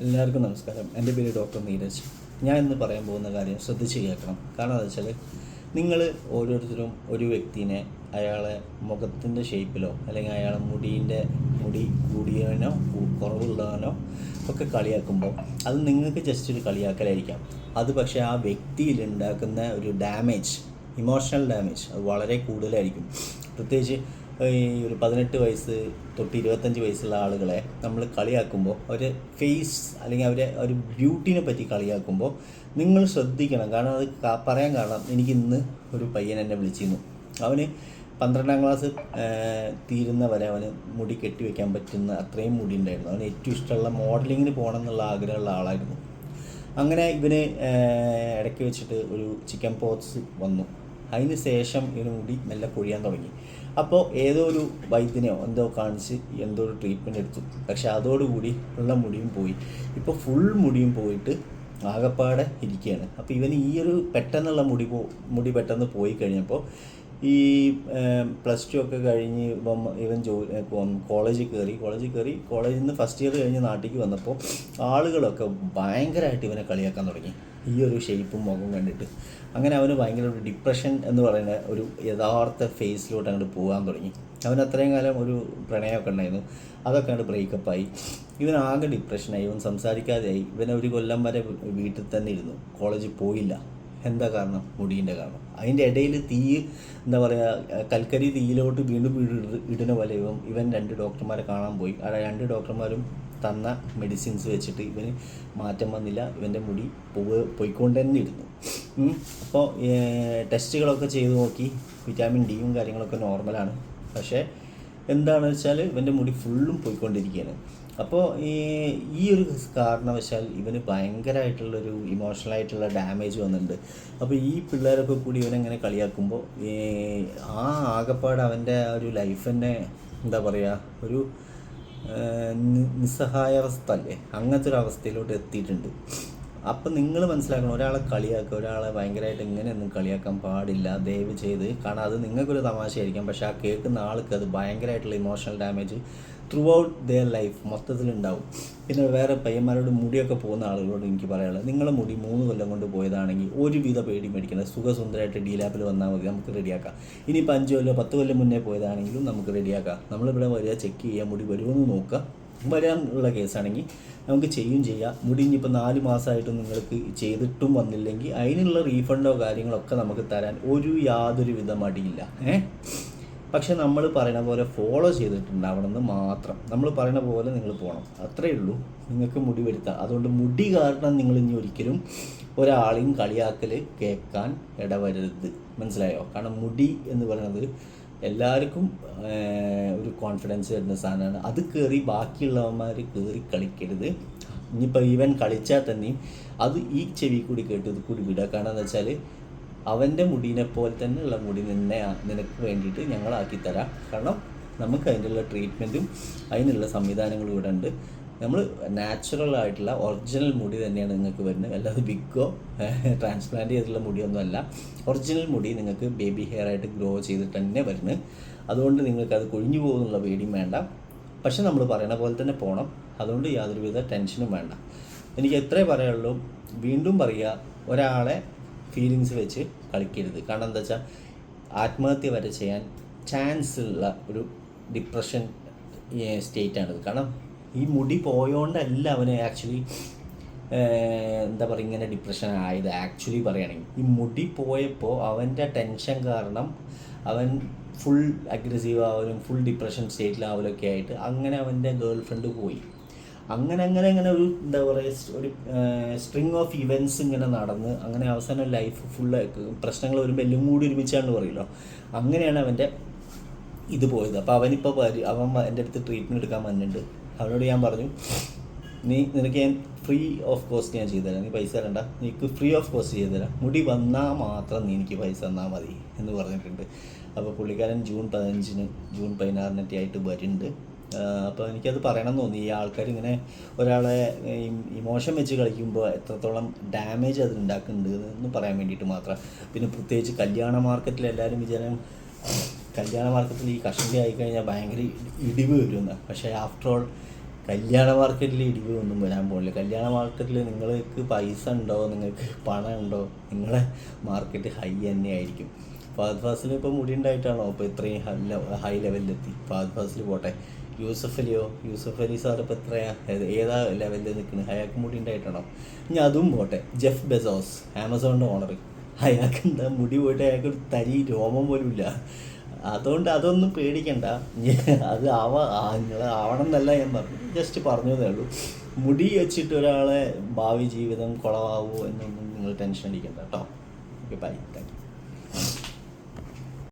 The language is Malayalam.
എല്ലാവർക്കും നമസ്കാരം. എന്റെ പേര് ഡോക്ടർ നീരജ്. ഞാൻ ഇന്ന് പറയാൻ പോകുന്ന കാര്യം ശ്രദ്ധിച്ച് കേൾക്കണം കാരണം എന്താ വെച്ചാൽ നിങ്ങൾ ഓരോരുത്തരും ഒരു വ്യക്തിനെ അയാളെ മുഖത്തിന്റെ ഷേപ്പിലോ അല്ലെങ്കിൽ അയാളെ മുടീന്റെ മുടി കൂടിയവനോ കുറവുള്ളവനോ ഒക്കെ കളിയാക്കുമ്പോൾ അത് നിങ്ങൾക്ക് ജസ്റ്റ് ഒരു കളിയാക്കലായിരിക്കാം. അത് പക്ഷേ ആ വ്യക്തിയിൽ ഉണ്ടാക്കുന്ന ഒരു ഡാമേജ് ഇമോഷണൽ ഡാമേജ് അത് വളരെ കൂടുതലായിരിക്കും. പ്രത്യേകിച്ച് ഈ ഒരു പതിനെട്ട് വയസ്സ് തൊട്ട് ഇരുപത്തഞ്ച് വയസ്സുള്ള ആളുകളെ നമ്മൾ കളിയാക്കുമ്പോൾ അവർ ഫേസ് അല്ലെങ്കിൽ അവരെ ഒരു ബ്യൂട്ടിനെ പറ്റി കളിയാക്കുമ്പോൾ നിങ്ങൾ ശ്രദ്ധിക്കണം. കാരണം അത് പറയാൻ കാരണം എനിക്ക് ഇന്ന് ഒരു പയ്യൻ എന്നെ വിളിച്ചിരുന്നു. അവന് പന്ത്രണ്ടാം ക്ലാസ് തീരുന്ന വരെ അവന് മുടി കെട്ടി വെക്കാൻ പറ്റുന്ന അത്രയും മുടി ഉണ്ടായിരുന്നു. അവന് ഏറ്റവും ഇഷ്ടമുള്ള മോഡലിങ്ങിന് പോകണം എന്നുള്ള ആഗ്രഹമുള്ള ആളായിരുന്നു. അങ്ങനെ ഇവന് ഇടയ്ക്ക് വെച്ചിട്ട് ഒരു ചിക്കൻ പോക്സ് വന്നു. അതിന് ശേഷം ഇവന് മുടി മെല്ലെ കൊഴിയാൻ തുടങ്ങി. അപ്പോൾ ഏതോ ഒരു വൈദ്യനെയോ എന്തോ കാണിച്ച് എന്തോ ഒരു ട്രീറ്റ്മെന്റ് എടുത്തു. പക്ഷെ അതോടുകൂടി ഉള്ള മുടിയും പോയി. ഇപ്പോൾ ഫുൾ മുടിയും പോയിട്ട് ആകപ്പാടെ ഇരിക്കുകയാണ്. അപ്പോൾ ഇവന് ഈ ഒരു പെട്ടെന്നുള്ള മുടി പോ മുടി പെട്ടെന്ന് പോയി കഴിഞ്ഞപ്പോൾ ഈ പ്ലസ് ടു ഒക്കെ കഴിഞ്ഞ് ഇപ്പം ഇവൻ ജോലി കോളേജിൽ കയറി കോളേജിൽ കയറി കോളേജിൽ നിന്ന് ഫസ്റ്റ് ഇയർ കഴിഞ്ഞ് നാട്ടിലേക്ക് വന്നപ്പോൾ ആളുകളൊക്കെ ഭയങ്കരമായിട്ട് ഇവനെ കളിയാക്കാൻ തുടങ്ങി. ഈ ഒരു ഷേപ്പും മുഖം കണ്ടിട്ട്. അങ്ങനെ അവന് ഭയങ്കര ഒരു ഡിപ്രഷൻ എന്ന് പറയുന്ന ഒരു യഥാർത്ഥ ഫേസിലോട്ട് അങ്ങോട്ട് പോകാൻ തുടങ്ങി. അവൻ അത്രയും കാലം ഒരു പ്രണയമൊക്കെ ഉണ്ടായിരുന്നു. അതൊക്കെ അങ്ങോട്ട് ബ്രേക്കപ്പായി ഇവൻ ആകെ ഡിപ്രഷനായി ഇവൻ സംസാരിക്കാതെയായി. ഇവൻ ഒരു കൊല്ലം വരെ വീട്ടിൽ തന്നെ ഇരുന്നു. കോളേജിൽ പോയില്ല. എന്താ കാരണം? മുടീന്റെ കാരണം. അതിന്റെ ഇടയിൽ തീ എന്താ പറയുക കൽക്കരി തീയിലോട്ട് വീണ്ടും വീണ്ടും ഇടുന്ന പോലെ ഇവൻ ഇവൻ രണ്ട് ഡോക്ടർമാരെ കാണാൻ പോയി. ആ രണ്ട് ഡോക്ടർമാരും തന്ന മെഡിസിൻസ് വെച്ചിട്ട് ഇവന് മാറ്റം വന്നില്ല. ഇവന്റെ മുടി പോവ് പോയിക്കൊണ്ട് തന്നെ ഇരുന്നു അപ്പോൾ ടെസ്റ്റുകളൊക്കെ ചെയ്ത് നോക്കി. വിറ്റാമിൻ ഡിയും കാര്യങ്ങളൊക്കെ നോർമലാണ് പക്ഷേ എന്താണെന്ന് വെച്ചാൽ ഇവന്റെ മുടി ഫുള്ളും പോയിക്കൊണ്ടിരിക്കുകയാണ്. അപ്പോൾ ഈ ഈ ഒരു കാരണവശാൽ ഇവന് ഭയങ്കരമായിട്ടുള്ളൊരു ഇമോഷണലായിട്ടുള്ള ഡാമേജ് വന്നിട്ടുണ്ട്. അപ്പോൾ ഈ പിള്ളേരൊക്കെ കൂടി ഇവനെങ്ങനെ കളിയാക്കുമ്പോൾ ഈ ആ ആകപ്പാട് അവന്റെ ആ ഒരു ലൈഫ് തന്നെ എന്താ പറയുക ഒരു നിസ്സഹായാവസ്ഥ അല്ലേ? അങ്ങനത്തെ ഒരു അവസ്ഥയിലോട്ട് എത്തിയിട്ടുണ്ട്. അപ്പം നിങ്ങൾ മനസ്സിലാക്കണം ഒരാളെ കളിയാക്കുക ഒരാളെ ഭയങ്കരമായിട്ട് ഇങ്ങനെയൊന്നും കളിയാക്കാൻ പാടില്ല ദയവ് ചെയ്ത്. കാരണം അത് നിങ്ങൾക്കൊരു തമാശയായിരിക്കാം. പക്ഷെ ആ കേൾക്കുന്ന ആൾക്ക് അത് ഭയങ്കരമായിട്ടുള്ള emotional damage throughout their life മൊത്തത്തിലുണ്ടാവും. പിന്നെ വേറെ പയ്യന്മാരോട് മുടിയൊക്കെ പോകുന്ന ആളുകളോട് എനിക്ക് പറയാനുള്ളത് നിങ്ങളെ മുടി മൂന്ന് കൊല്ലം കൊണ്ട് പോയതാണെങ്കിൽ ഒരുവിധ പേടി മേടിക്കണം. സുഖസുന്ദരമായിട്ട് ഡീലാപ്പിൽ വന്നാൽ മതി നമുക്ക് റെഡിയാക്കാം. ഇനിയിപ്പോൾ അഞ്ച് കൊല്ലം പത്ത് കൊല്ലം മുന്നേ പോയതാണെങ്കിലും നമുക്ക് റെഡിയാക്കാം. നമ്മളിവിടെ വരിക ചെക്ക് ചെയ്യുക മുടി വരുമെന്ന് നോക്കുക. വരാനുള്ള കേസാണെങ്കിൽ നമുക്ക് ചെയ്യും ചെയ്യാം. മുടി ഇനിയിപ്പോൾ നാല് മാസമായിട്ടും നിങ്ങൾക്ക് ചെയ്തിട്ടും വന്നില്ലെങ്കിൽ അതിനുള്ള റീഫണ്ടോ കാര്യങ്ങളൊക്കെ നമുക്ക് തരാൻ ഒരു യാതൊരു വിധ മടിയില്ല. ഏ? പക്ഷെ നമ്മൾ പറയുന്ന പോലെ ഫോളോ ചെയ്തിട്ടുണ്ടാവണമെന്ന് മാത്രം. നമ്മൾ പറയുന്ന പോലെ നിങ്ങൾ പോകണം. അത്രയേ ഉള്ളൂ. നിങ്ങൾക്ക് മുടി വരുത്താം അതുകൊണ്ട് മുടി കാരണം നിങ്ങൾ ഇനി ഒരിക്കലും ഒരാളെയും കളിയാക്കൽ കേൾക്കാൻ ഇടവരരുത്. മനസ്സിലായോ? കാരണം മുടി എന്ന് പറയുന്നത് എല്ലാവർക്കും ഒരു കോൺഫിഡൻസ് വരുന്ന സാധനമാണ്. അത് കയറി ബാക്കിയുള്ളവന്മാർ കയറി കളിക്കരുത്. ഇനിയിപ്പോൾ ഈവൻ കളിച്ചാൽ തന്നെയും അത് ഈ ചെവി കൂടി കേട്ട് ഇത് കൂടി വിടുക. കാരണം എന്താ വെച്ചാൽ അവന്റെ മുടീനെ പോലെ തന്നെയുള്ള മുടി നിന്നെ നിനക്ക് വേണ്ടിയിട്ട് ഞങ്ങളാക്കി തരാം കാരണം നമുക്ക് അതിനുള്ള ട്രീറ്റ്മെന്റും അതിനുള്ള സംവിധാനങ്ങളും ഇവിടെ ഉണ്ട്. നമ്മൾ നാച്ചുറൽ ആയിട്ടുള്ള ഒറിജിനൽ മുടി തന്നെയാണ് നിങ്ങൾക്ക് വരുന്നത്. അല്ലാതെ ബിഗോ ട്രാൻസ്പ്ലാന്റ് ചെയ്തിട്ടുള്ള മുടിയൊന്നുമല്ല. ഒറിജിനൽ മുടി നിങ്ങൾക്ക് ബേബി ഹെയർ ആയിട്ട് ഗ്രോ ചെയ്തിട്ട് തന്നെ വരുന്നത്. അതുകൊണ്ട് നിങ്ങൾക്ക് അത് കൊഴിഞ്ഞു പോകുന്നുള്ള പേടിയും വേണ്ട. പക്ഷെ നമ്മൾ പറയണ പോലെ തന്നെ പോകണം അതുകൊണ്ട് യാതൊരുവിധ ടെൻഷനും വേണ്ട. എനിക്ക് എത്രേ പറയുള്ളൂ വീണ്ടും പറയുക ഒരാളെ ഫീലിങ്സ് വെച്ച് കളിക്കരുത്. കാരണം എന്താ വെച്ചാൽ ആത്മഹത്യ വരെ ചെയ്യാൻ ചാൻസ് ഉള്ള ഒരു ഡിപ്രഷൻ സ്റ്റേറ്റാണിത് കാരണം ഈ മുടി പോയോണ്ടല്ല അവന് ആക്ച്വലി എന്താ പറയുക ഇങ്ങനെ ഡിപ്രഷൻ ആയത്. ആക്ച്വലി പറയുകയാണെങ്കിൽ ഈ മുടി പോയപ്പോൾ അവന്റെ ടെൻഷൻ കാരണം അവൻ ഫുൾ അഗ്രസീവ് ആവലും ഫുൾ ഡിപ്രഷൻ സ്റ്റേറ്റിലാവലൊക്കെ ആയിട്ട് അങ്ങനെ അവന്റെ ഗേൾ ഫ്രണ്ട് പോയി. അങ്ങനെ അങ്ങനെ അങ്ങനെ ഒരു എന്താ പറയുക ഒരു സ്ട്രിങ് ഓഫ് ഇവന്റ്സ് ഇങ്ങനെ നടന്ന് അങ്ങനെ അവസാനം ലൈഫ് ഫുള്ള് പ്രശ്നങ്ങൾ വരുമ്പോൾ എല്ലാം കൂടി ഒരുമിച്ചാണ് പറയുമല്ലോ. അങ്ങനെയാണ് അവന്റെ ഇത് പോയത്. അപ്പോൾ അവനിപ്പോൾ അവൻ എന്റെ അടുത്ത് ട്രീറ്റ്മെന്റ് എടുക്കാൻ വന്നിട്ടുണ്ട്. അവനോട് ഞാൻ പറഞ്ഞു നീ നിനക്ക് ഞാൻ ഫ്രീ ഓഫ് കോസ്റ്റ് ഞാൻ ചെയ്തു തരാം. നീ പൈസ തരണ്ട. നീക്ക് ഫ്രീ ഓഫ് കോസ്റ്റ് ചെയ്തു തരാം. മുടി വന്നാൽ മാത്രം നീ എനിക്ക് പൈസ തന്നാൽ മതി എന്ന് പറഞ്ഞിട്ടുണ്ട്. അപ്പോൾ പുള്ളിക്കാരൻ ജൂൺ പതിനഞ്ചിന് ജൂൺ പതിനാറിനൊക്കെ ആയിട്ട് വരുന്നുണ്ട്. അപ്പോൾ എനിക്കത് പറയണം തോന്നി. ഈ ആൾക്കാർ ഇങ്ങനെ ഒരാളെ ഇമോഷൻ വെച്ച് കളിക്കുമ്പോൾ എത്രത്തോളം ഡാമേജ് അത് ഉണ്ടാക്കുന്നുണ്ട് എന്ന് പറയാൻ വേണ്ടിയിട്ട് മാത്രം. പിന്നെ പ്രത്യേകിച്ച് കല്യാണ മാർക്കറ്റിൽ എല്ലാവരും വിചാരം കല്യാണ മാർക്കറ്റിൽ ഈ കഷണ്ടി ആയിക്കഴിഞ്ഞാൽ ഭയങ്കര ഇടിവ് വരുമെന്ന്. പക്ഷേ ആഫ്റ്റർ ഓൾ കല്യാണ മാർക്കറ്റിൽ ഇടിവ് ഒന്നും വരാൻ പോകുന്നില്ല കല്യാണ മാർക്കറ്റിൽ നിങ്ങൾക്ക് പൈസ ഉണ്ടോ? നിങ്ങൾക്ക് പണം ഉണ്ടോ? നിങ്ങളെ മാർക്കറ്റ് ഹൈ തന്നെ ആയിരിക്കും. ഫഹദ് ഫാസിൽ ഇപ്പോൾ മുടി ഉണ്ടായിട്ടാണോ? ഇപ്പോൾ ഇത്രയും ഹൈ ലെവലിലെത്തി ഫഹദ് ഫാസിൽ പോട്ടെ. യൂസഫ് അലിയോ? യൂസഫ് അലി സാർ ഇപ്പോൾ എത്രയാ? ഏതാ ലെവലിൽ നിൽക്കുന്നത് അയാൾക്ക് മുടി ഉണ്ടായിട്ടാണോ ഇനി അതും പോട്ടെ. ജെഫ് ബെസോസ് ആമസോണിന്റെ ഓണർ അയാൾക്ക് എന്താ മുടി പോയിട്ട് അയാൾക്ക് ഒരു തരി രോമം പോലും ഇല്ല. അതുകൊണ്ട് അതൊന്നും പേടിക്കണ്ട. അത് ആവ നിങ്ങൾ ആവണം എന്നല്ല ഞാൻ പറഞ്ഞു. ജസ്റ്റ് പറഞ്ഞതേ ഉള്ളൂ. മുടി വെച്ചിട്ട് ഒരാളെ ഭാവി ജീവിതം കുളവാകുമോ എന്നൊന്നും നിങ്ങൾ ടെൻഷൻ അടിക്കണ്ട കേട്ടോ. Okay bye thank